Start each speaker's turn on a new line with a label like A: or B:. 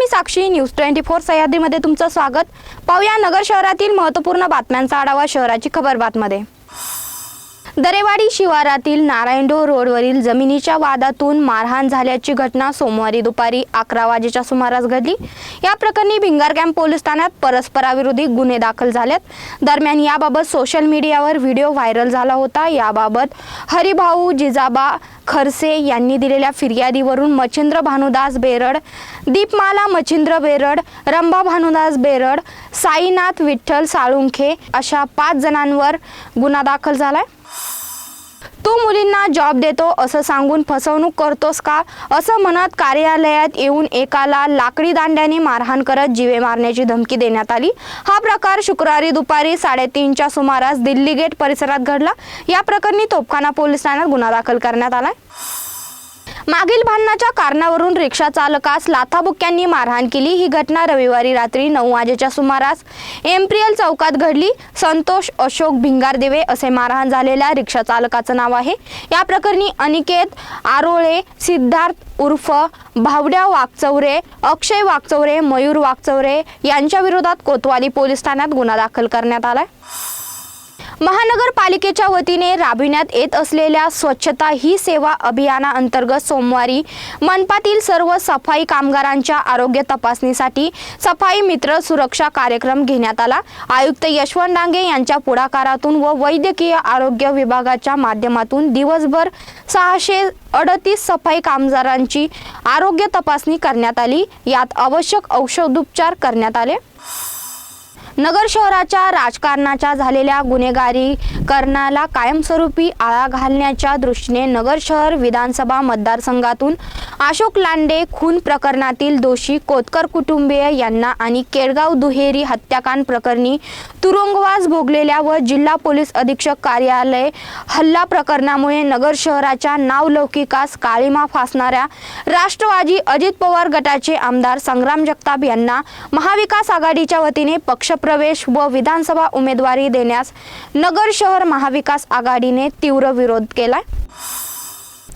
A: मी Sakshi news twenty four सह्याद्रीमध्ये तुमचं स्वागत. पाहूया नगर शहरातील महत्त्वपूर्ण बातम्यांचा आढावा शहराची खबर बातमध्ये. दरेवाडी शिवारातील नारायणडो रोडवरील जमिनीच्या वादातून मारहाण झाल्याची घटना सोमवारी दुपारी अकरा वाजेच्या सुमारास घडली. या प्रकरणी भिंगार कॅम्प पोलीस ठाण्यात परस्पराविरोधी गुन्हे दाखल झालेत. दरम्यान याबाबत सोशल मीडियावर व्हिडिओ व्हायरल झाला होता. याबाबत हरिभाऊ जिजाबा खरसे यांनी दिलेल्या फिर्यादीवरून मच्छिंद्र भानुदास बेरड दीपमाला मच्छिंद्र बेरड रंभा भानुदास बेरड साईनाथ विठ्ठल साळुंखे अशा पाच जणांवर गुन्हा दाखल झालाय. तू मुलींना जॉब देतो असं सांगून फसवणूक करतोस का? असं म्हणत कार्यालयात येऊन एकाला लाकडी दांड्याने मारहाण करत जीवे मारण्याची धमकी देण्यात आली. हा प्रकार शुक्रवारी दुपारी साडेतीनच्या सुमारास दिल्ली गेट परिसरात घडला. या प्रकरणी तोपखाना पोलीस ठाण्यात गुन्हा दाखल करण्यात आलाय. मागील भांडणाच्या कारणावरून रिक्षा चालकास लाथाबुक्यांनी मारहाण केली. ही घटना रविवारी रात्री नऊ वाजेच्या सुमारास एम्प्रियल चौकात घडली. संतोष अशोक भिंगारदेवे असे मारहाण झालेल्या रिक्षा चालकाचं नाव आहे. या प्रकरणी अनिकेत आरोळे सिद्धार्थ उर्फ भावड्या वाघचौरे अक्षय वाघचौरे मयूर वाघचौरे यांच्या विरोधात कोतवाली पोलीस ठाण्यात गुन्हा दाखल करण्यात आलाय. महानगरपालिकेच्या वतीने राबविण्यात येत असलेल्या स्वच्छता ही सेवा अभियानाअंतर्गत सोमवारी मनपातील सर्व सफाई कामगारांच्या आरोग्य तपासणीसाठी सफाई मित्र सुरक्षा कार्यक्रम घेण्यात आला. आयुक्त यशवंत डांगे यांच्या पुढाकारातून व वैद्यकीय आरोग्य विभागाच्या माध्यमातून दिवसभर सहाशे अडतीस सफाई कामगारांची आरोग्य तपासणी करण्यात आली. यात आवश्यक औषधोपचार करण्यात आले. नगर शहराच्या राजकारणाच्या झालेल्या गुन्हेगारीकरणाला कायमस्वरूपी आळा घालण्याच्या दृष्टीने नगर शहर विधानसभा मतदारसंघातून अशोक लांडे खून प्रकरणातील दोषी कोतकर कुटुंबीय यांना आणि केळगाव दुहेरी हत्याकांड प्रकरणी तुरुंगवास भोगलेल्या व जिल्हा पोलीस अधीक्षक कार्यालय हल्ला प्रकरणामुळे नगर शहराच्या नावलौकिकास काळीमा फासणाऱ्या राष्ट्रवादी अजित पवार गटाचे आमदार संग्राम जगताप यांना महाविकास आघाडीच्या वतीने पक्ष प्रवेश व विधानसभा उमेदवारी देण्यास नगर शहर महाविकास आघाडीने तीव्र विरोध केलाय.